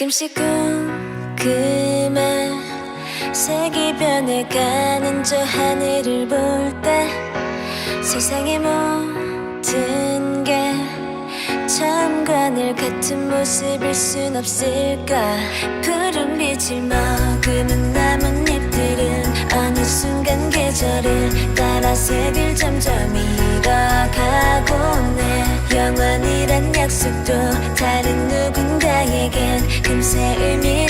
가끔씩 궁금해 색이 변해가는 저 하늘을 볼 때 세상의 모든 게 처음과 늘 같은 모습일 순 없을까? 푸른 빛을 머금은 나뭇잎들은 어느 순간 계절을 따라 색을 점점 잃어가고 네. 영원이란 약속도 다른 누군 가에겐 금세 의미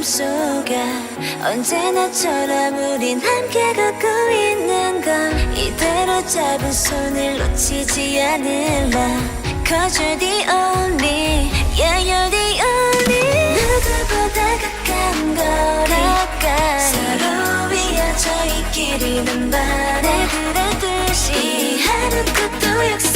마음속에 언제나처럼 우린 함께 걷고 있는 걸 이대로 잡은 손을 놓치지 않을래. Cause you're the only Yeah you're the only. 누구보다 가까운 거리 가까이 서로 위어져 있기를 난 바래 그래듯이 이 하루 끝도 역사